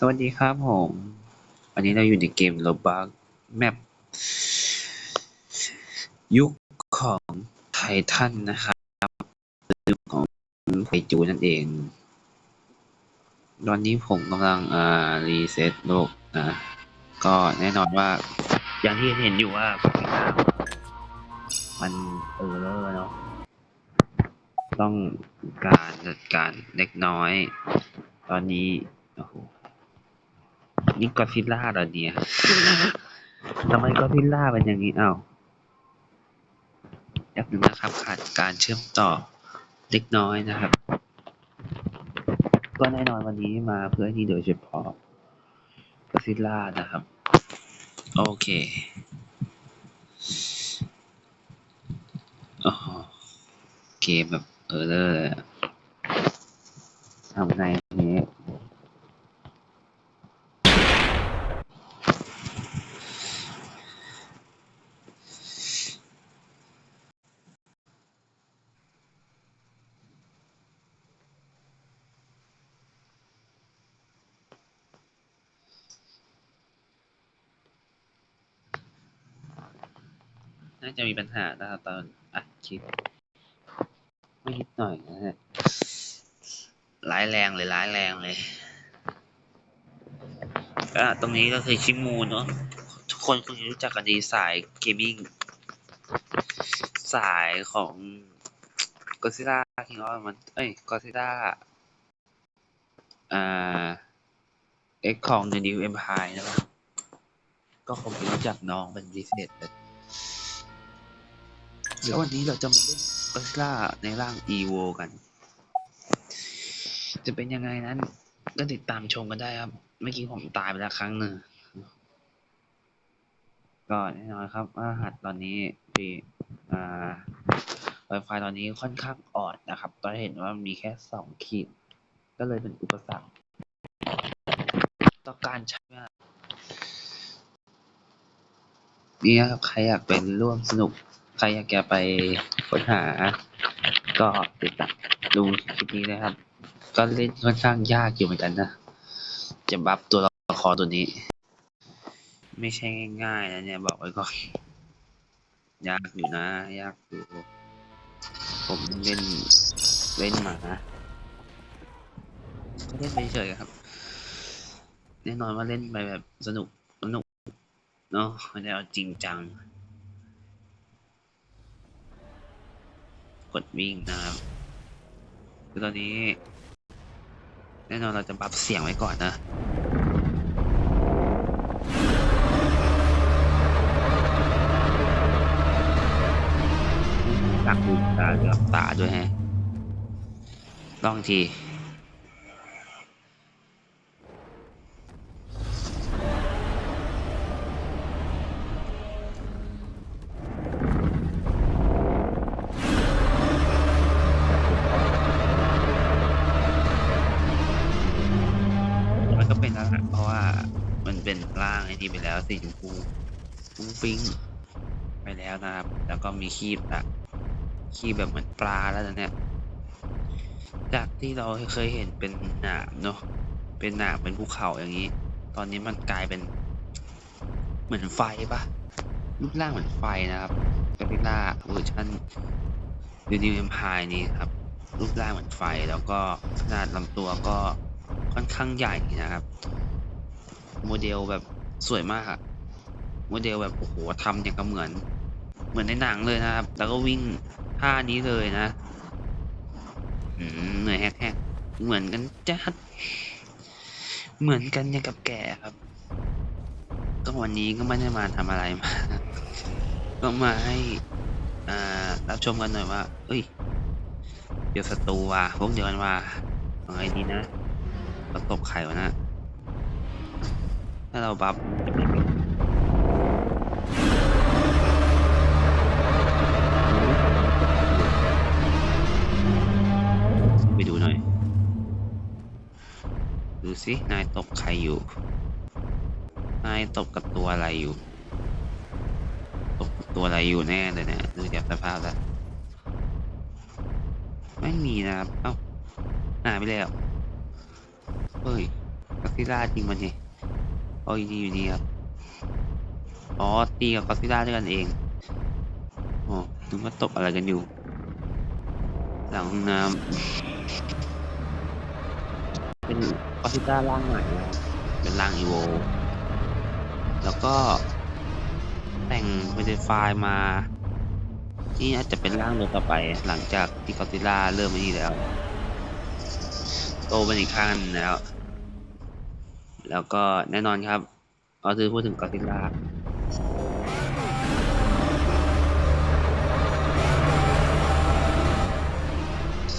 สวัสดีครับผม วันนี้เราอยู่ในเกม Roblox แมปยุคของไททันนะครับยุคของไคจูนั่นเอง ตอนนี้ผมกำลังอ่ารีเซ็ตโลกนะ ก็แน่นอนว่าอย่างที่เห็นอยู่ว่ามันเออเลอร์เนาะต้องการจัดการเล็กน้อย ตอนนี้โอ้โห นี่ก็ซิล่าเหรอเนี่ยทำไมก็ซิล่าเป็นอย่างนี้อ้าวแป๊บนึงนะครับขาดการเชื่อมต่อเล็กน้อยนะครับ ก็แน่นอนวันนี้มาเพื่อที่โดยเฉพาะก็ซิล่านะครับ โอเคโอ้เกมแบบเออเลอร์อะทำไงที น่าจะมีปัญหานะครับตอนอัดคลิปไม่นิดหน่อยนะฮะร้ายแรงเลยร้ายแรงเลยก็ตรงนี้ก็คือชิมูเนาะทุกคนคงจะรู้จักกันดีสายเกมมิ่งสายของก o ซิล่าคิงออมันเอ้ยก o ซิล่าอ่าเอ็กของ The New Empire นะครับก็คงจะรู้จักน้องเป็นพิเศษเลย เดี๋ยววันนี้เราจะมาเล่นก็ซิล่าในร่าง EVO กัน จะเป็นยังไงนั้น ก็ติดตามชมกันได้ครับ เมื่อกี้ผมตายไปแล้วครั้งหนึ่ง ก็แน่นอนครับรหัสตอนนี้ที่อ่า Wi-Fi ตอนนี้ค่อนข้างอ่อนนะครับ ตอนเห็นว่ามีแค่สองขีด ก็เลยเป็นอุปสรรคต่อการใช้งานนี่ครับ ใครอยากเป็นร่วมสนุก ใครอยากจะไปค้นหา ก็ติดตามดูคลิปนี้นะครับ ก็เล่นค่อนข้างยากอยู่เหมือนกันนะ จะบัฟตัวละครตัวนี้ ไม่ใช่ง่ายๆนะเนี่ยบอกไว้ก่อน ยากอยู่นะ ยากอยู่ ผมเล่นเล่นหมาก็เล่นไปเฉยครับ แน่นอนว่าเล่นไปแบบสนุกสนุกเนาะไม่ได้เอาจริงจัง ดวิ่งนะครับคือตอนนี้ แน่นอนเราจะปรับเสียงไว้ก่อนนะหลักดูตาเหลือบตาด้วยฮะลองที เป็นร่างไอ้นี่ไปแล้วสีชมพูฟุ้งฟิ้งไปแล้วนะครับ แล้วก็มีคีบอะคีบแบบเหมือนปลาแล้วนะเนี่ย จากที่เราเคยเห็นเป็นหนามเนาะ เป็นหนามเป็นภูเขาอย่างนี้ ตอนนี้มันกลายเป็น เหมือนไฟปะรูปร่างเหมือนไฟนะครับกาพิล่าเวอร์ชันดูนิวเอ็มพายนี้ครับ รูปร่างเหมือนไฟแล้วก็ขนาดลำตัวก็ค่อนข้างใหญ่นะครับ โมเดลแบบสวยมากอะโมเดลแบบโอ้โหทำอย่างกับเหมือน เหมือนในหนังเลยนะครับ แล้วก็วิ่งท่านี้เลยนะเหนื่อยแฮกๆเหมือนกันจัดเหมือนกันอย่างกับแก่ครับก็วันนี้ก็ไม่ได้มาทำอะไรมา ก็มาให้อ่ารับชมกันหน่อยว่า เอ้ย เดี๋ยวศัตรูว่ะพวกเดียวกันว่าอาไงดีนะเราตบไข่วะนะ ถ้าเราบัฟไปดูหน่อย ดูสิ นายตบใครอยู่ นายตบกับตัวอะไรอยู่ ตบกับตัวอะไรอยู่แน่เลยเนี่ยดูจากสภาพแล้ว ไม่มีนะครับ เอ้าหายไปแล้ว เฮ้ยก็อดซิลล่าจริงมันนี่ โอ้ดีอยู่นี่ครับ อ๋อ ตีกับกอดซิล่าด้วยกันเองนึกว่าตกอะไรกันอยู่ หลังห้องน้ำเป็นออซิต้าร่างใหม่เป็นร่างอีโว แล้วก็แต่งเมดไฟล์มา นี่อาจจะเป็นร่างตัวต่อไป หลังจากที่กอซิล่าเริ่มมานี่แล้ว โตเป็นอีกขั้นงแล้ว แล้วก็แน่นอนครับก็คือพูดถึงกอซิล่า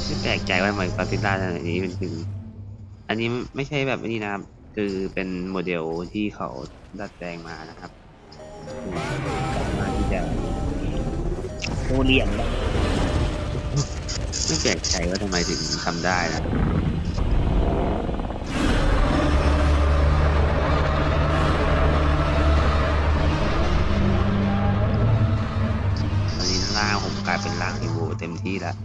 ไม่แปลกใจว่าทำไมกอซิล่าในนี้เป็นถึง อันนี้ไม่ใช่แบบนี้นะครับ คือเป็นโมเดลที่เขาดัดแปลงมานะครับสามารถที่จะโมเลียนได้ไม่แปลกใจว่าทำไมถึงทำได้นะ กลายเป็นร่างอีโวเต็มที่แล้ว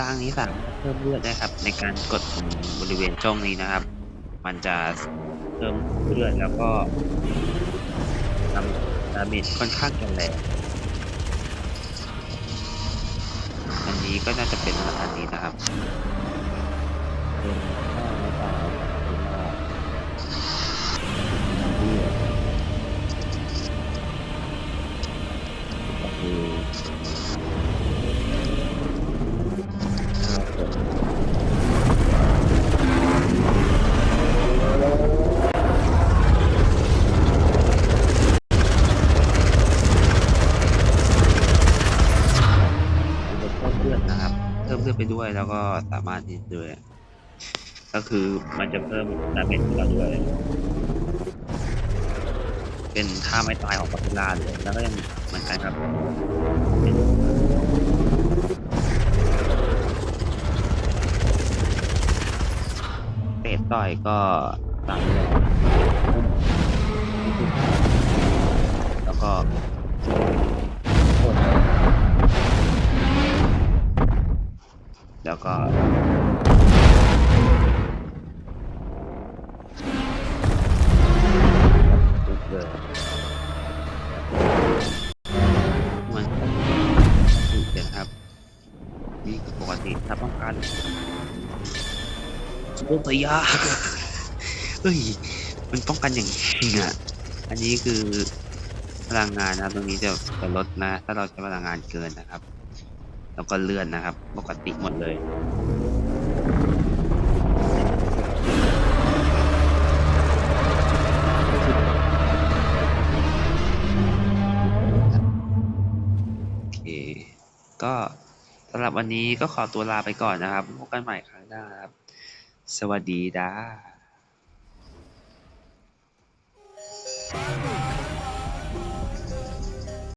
ร่างนี้สามารถเพิ่มเลือดได้ครับ ในการกดบริเวณช่องนี้นะครับ มันจะเพิ่มเลือดแล้วก็ทำดาเมจค่อนข้างจะแรงอันนี้ก็น่าจะเป็นอันนี้นะครับ แล้วก็สามารถนี่ด้วย ก็คือมันจะเพิ่มดาเมจให้เราด้วย เป็นท่าไม้ตายของปัตุลาเลยแล้วก็ยังเหมือนกันครับเป็นเตะต่อยก็ตามนี้เลยแล้วก็ แล้วก็ปุ๊บเลยมันปกติเลยครับนี่ปกติถ้าป้องกันโอ้ยยาเฮ้ย มันป้องกันอย่างจริงอะ อันนี้คือพลังงานนะตรงนี้จะจะลดนะ ถ้าเราใช้พลังงานเกินนะครับ แล้วก็เลื่อนนะครับ ปกติหมดเลยโอเคก็สำหรับวันนี้ก็ขอตัวลาไปก่อนนะครับพบกันใหม่ครั้งหน้าครับ สวัสดีด้า